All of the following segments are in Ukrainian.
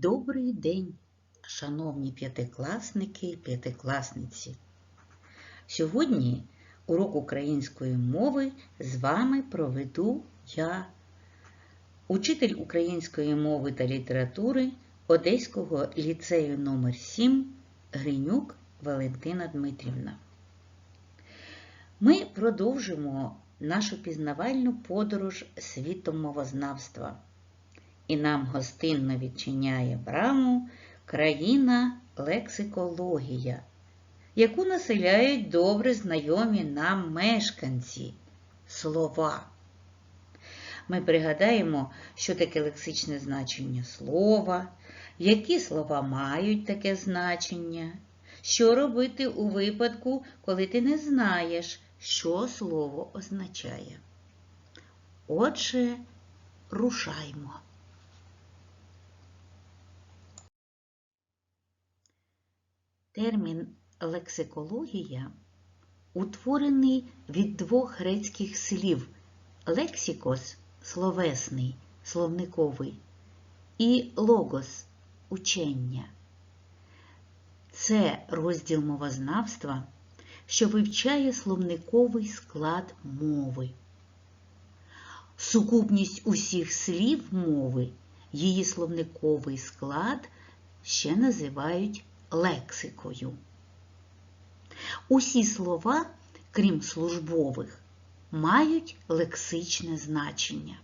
Добрий день, шановні п'ятикласники і п'ятикласниці. Сьогодні урок української мови з вами проведу я, учитель української мови та літератури Одеського ліцею номер 7 Гринюк Валентина Дмитрівна. Ми продовжимо нашу пізнавальну подорож світом мовознавства. І нам гостинно відчиняє браму країна лексикологія, яку населяють добре знайомі нам мешканці слова. Ми пригадаємо, що таке лексичне значення слова, які слова мають таке значення, що робити у випадку, коли ти не знаєш, що слово означає. Отже, рушаймо. Термін лексикологія утворений від двох грецьких слів лексикос словесний, словниковий, і логос учення. Це розділ мовознавства, що вивчає словниковий склад мови. Сукупність усіх слів мови, її словниковий склад ще називають лексикою. Усі слова, крім службових, мають лексичне значення.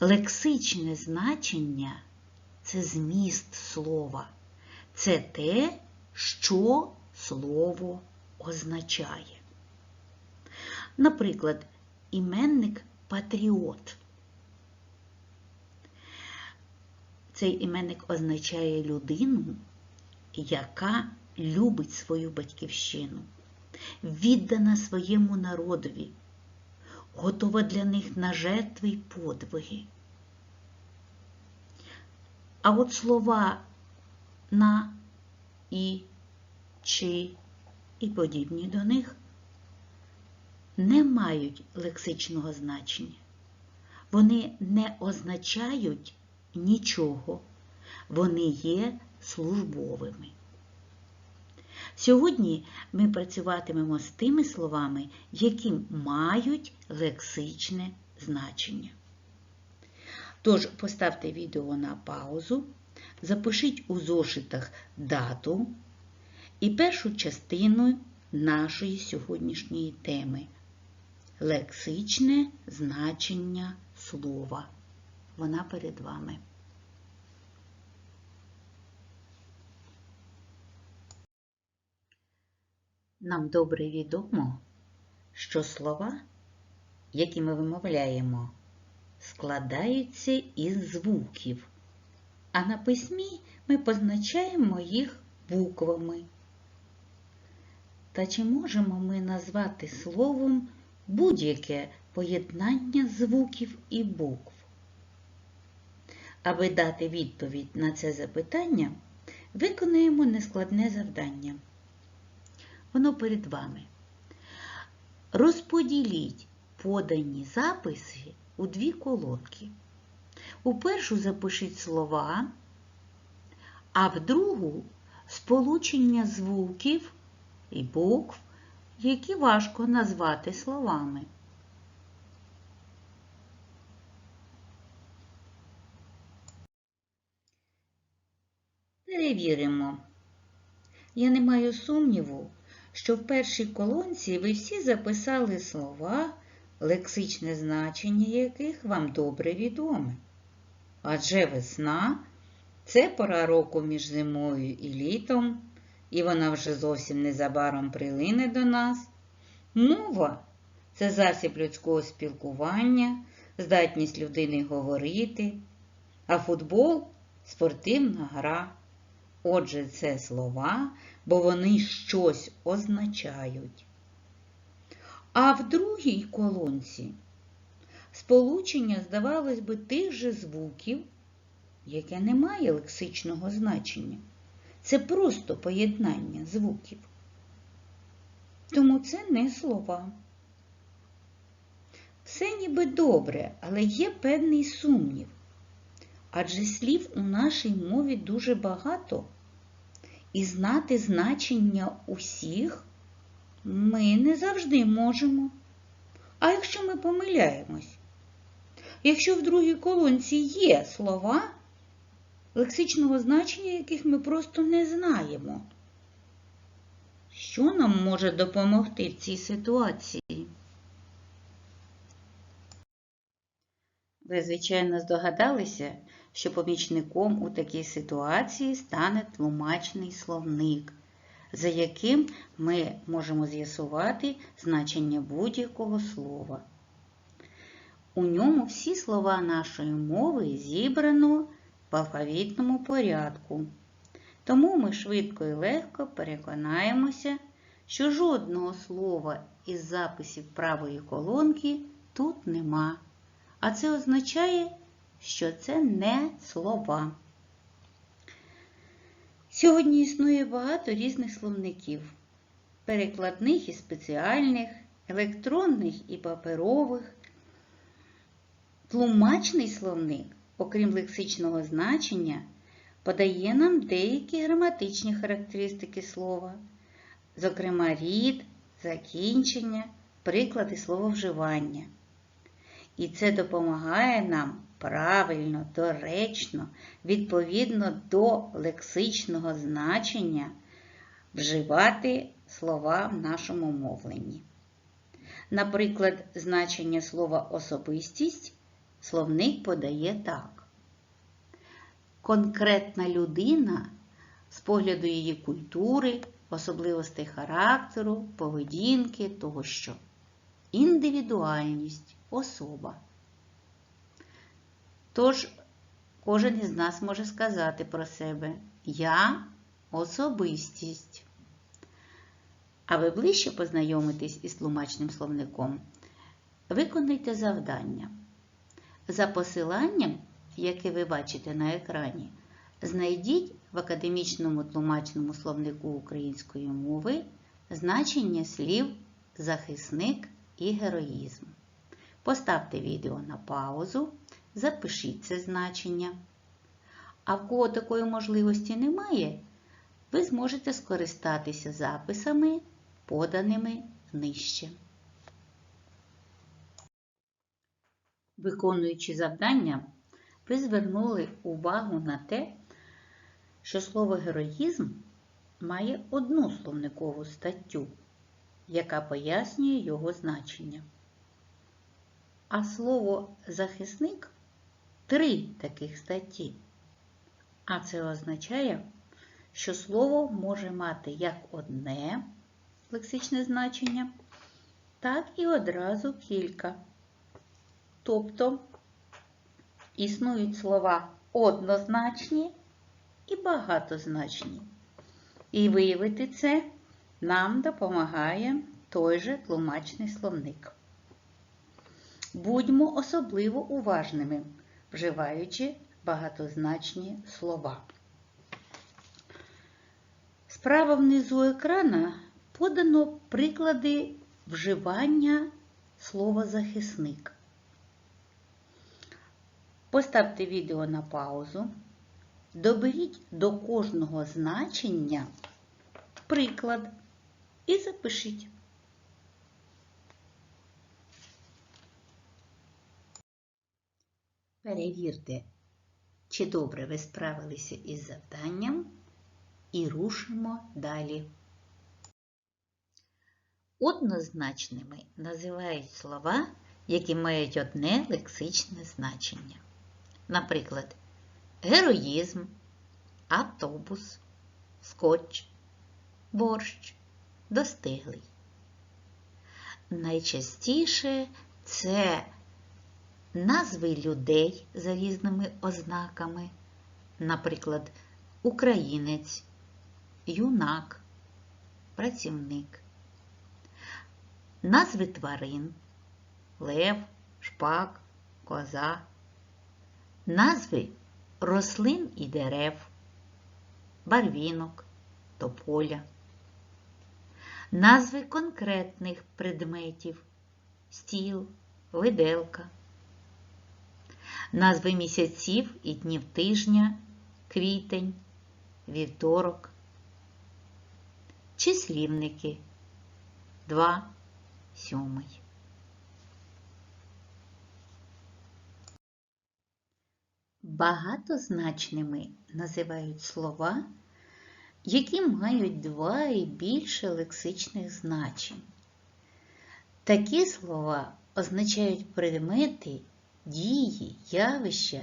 Лексичне значення це зміст слова, це те, що слово означає. Наприклад, іменник патріот. Цей іменник означає людину, яка любить свою батьківщину, віддана своєму народові, готова для них на жертви й подвиги. А от слова на, і, чи і подібні до них не мають лексичного значення. Вони не означають нічого, вони є службовими. Сьогодні ми працюватимемо з тими словами, які мають лексичне значення. Тож поставте відео на паузу, запишіть у зошитах дату і першу частину нашої сьогоднішньої теми лексичне значення слова. Вона перед вами. Нам добре відомо, що слова, які ми вимовляємо, складаються із звуків, а на письмі ми позначаємо їх буквами. Та чи можемо ми назвати словом будь-яке поєднання звуків і букв? Аби дати відповідь на це запитання, виконуємо нескладне завдання. Воно перед вами. Розподіліть подані записи у дві колонки. У першу запишіть слова, а в другу сполучення звуків і букв, які важко назвати словами. Перевіримо. Я не маю сумніву, що в першій колонці ви всі записали слова, лексичне значення яких вам добре відоме. Адже весна це пора року між зимою і літом, і вона вже зовсім незабаром прилине до нас. Мова це засіб людського спілкування, здатність людини говорити, а футбол спортивна гра. Отже, це слова, бо вони щось означають. А в другій колонці сполучення, здавалось би, тих же звуків, яке не має лексичного значення. Це просто поєднання звуків. Тому це не слова. Все ніби добре, але є певний сумнів. Адже слів у нашій мові дуже багато, і знати значення усіх ми не завжди можемо. А якщо ми помиляємось? Якщо в другій колонці є слова, лексичного значення яких ми просто не знаємо, що нам може допомогти в цій ситуації? Ви, звичайно, здогадалися, що помічником у такій ситуації стане тлумачний словник, за яким ми можемо з'ясувати значення будь-якого слова. У ньому всі слова нашої мови зібрано в алфавітному порядку. Тому ми швидко і легко переконаємося, що жодного слова із записів правої колонки тут нема. А це означає, що це не слова. Сьогодні існує багато різних словників, перекладних і спеціальних, електронних і паперових. Тлумачний словник, окрім лексичного значення, подає нам деякі граматичні характеристики слова, зокрема рід, закінчення, приклади слововживання. І це допомагає нам правильно, доречно, відповідно до лексичного значення вживати слова в нашому мовленні. Наприклад, значення слова особистість словник подає так. Конкретна людина з погляду її культури, особливостей характеру, поведінки тощо. Індивідуальність особа. Тож, кожен із нас може сказати про себе Я особистість. А ви ближче познайомитесь із тлумачним словником, виконайте завдання. За посиланням, яке ви бачите на екрані, знайдіть в академічному тлумачному словнику української мови значення слів захисник і героїзм. Поставте відео на паузу, запишіть це значення. А в кого такої можливості немає, ви зможете скористатися записами, поданими нижче. Виконуючи завдання, ви звернули увагу на те, що слово героїзм має одну словникову статтю, яка пояснює його значення. А слово захисник три таких статті. А це означає, що слово може мати як одне лексичне значення, так і одразу кілька. Тобто існують слова однозначні і багатозначні. І виявити це нам допомагає той же тлумачний словник. Будьмо особливо уважними, вживаючи багатозначні слова. Справа внизу екрана подано приклади вживання слова захисник. Поставте відео на паузу, доберіть до кожного значення приклад і запишіть. Перевірте, чи добре ви справилися із завданням і рушимо далі. Однозначними називають слова, які мають одне лексичне значення. Наприклад, героїзм, автобус, скотч, борщ, достиглий. Найчастіше це назви людей за різними ознаками, наприклад, українець, юнак, працівник, назви тварин, лев, шпак, коза, назви рослин і дерев, барвінок, тополя, назви конкретних предметів, стіл, виделка назви місяців і днів тижня, квітень, вівторок, числівники 2, 7. Багатозначними називають слова, які мають два і більше лексичних значень. Такі слова означають предмети, дії, явища,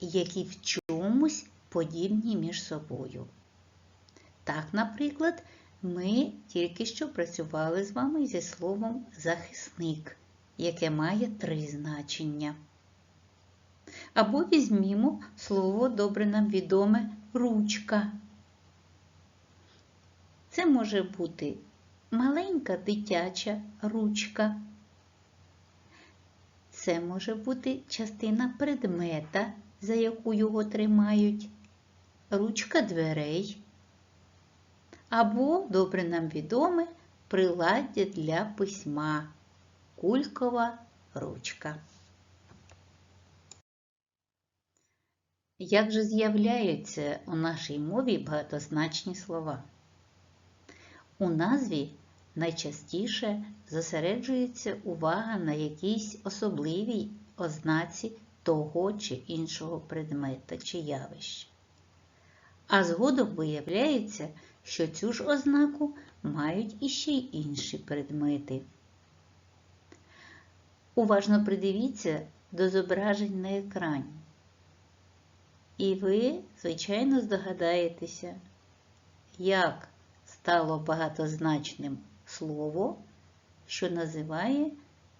які в чомусь подібні між собою. Так, наприклад, ми тільки що працювали з вами зі словом захисник, яке має три значення. Або візьмімо слово добре нам відоме ручка. Це може бути маленька дитяча ручка. Це може бути частина предмета, за яку його тримають, ручка дверей. Або, добре нам відоме, приладдя для письма, кулькова ручка. Як же з'являються у нашій мові багатозначні слова? У назві найчастіше зосереджується увага на якійсь особливій ознаці того чи іншого предмета чи явища. А згодом виявляється, що цю ж ознаку мають іще й інші предмети. Уважно придивіться до зображень на екрані. І ви, звичайно, здогадаєтеся, як стало багатозначним слово, що називає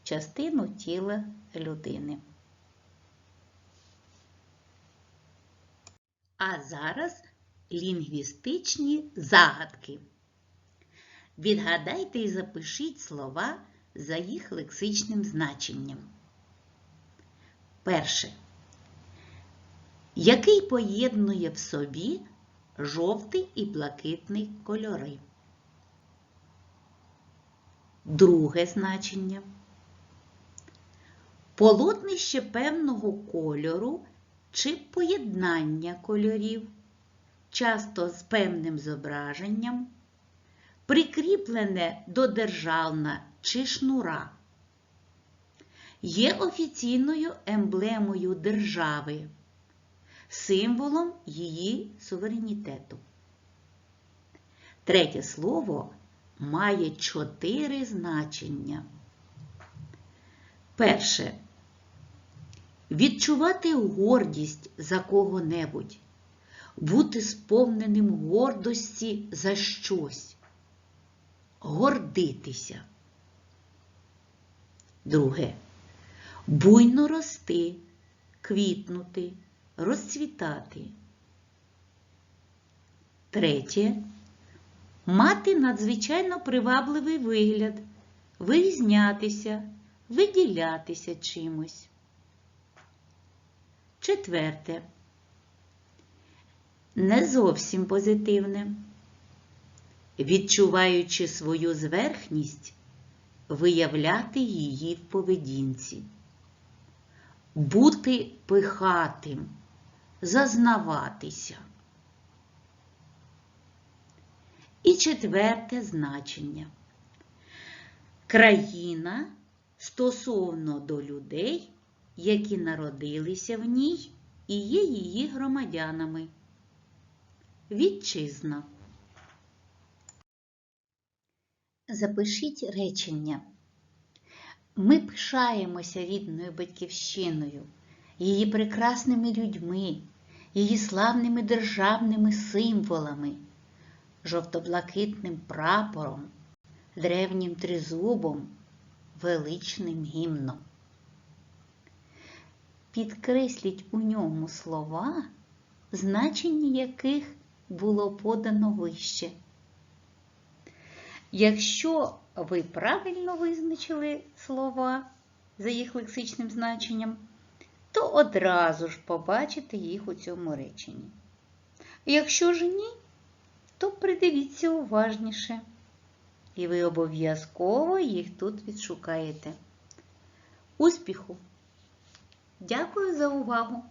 частину тіла людини. А зараз лінгвістичні загадки. Відгадайте і запишіть слова за їх лексичним значенням. Перше який поєднує в собі жовтий і блакитний кольори. Друге значення. Полотнище певного кольору чи поєднання кольорів, часто з певним зображенням, прикріплене до державна чи шнура, є офіційною емблемою держави символом її суверенітету. Третє слово має чотири значення. Перше. Відчувати гордість за кого-небудь, бути сповненим гордості за щось, гордитися. Друге. Буйно рости, квітнути, розцвітати. Третє. Мати надзвичайно привабливий вигляд, вирізнятися, виділятися чимось. Четверте. Не зовсім позитивне. Відчуваючи свою зверхність, виявляти її в поведінці. Бути пихатим зазнаватися. І четверте значення. Країна стосовно до людей, які народилися в ній і є її громадянами. Вітчизна. Запишіть речення. Ми пишаємося рідною батьківщиною, її прекрасними людьми, її славними державними символами, жовто-блакитним прапором, древнім тризубом, величним гімном. Підкресліть у ньому слова, значення яких було подано вище. Якщо ви правильно визначили слова за їх лексичним значенням, то одразу ж побачите їх у цьому реченні. Якщо ж ні, то придивіться уважніше, і ви обов'язково їх тут відшукаєте. Успіху! Дякую за увагу!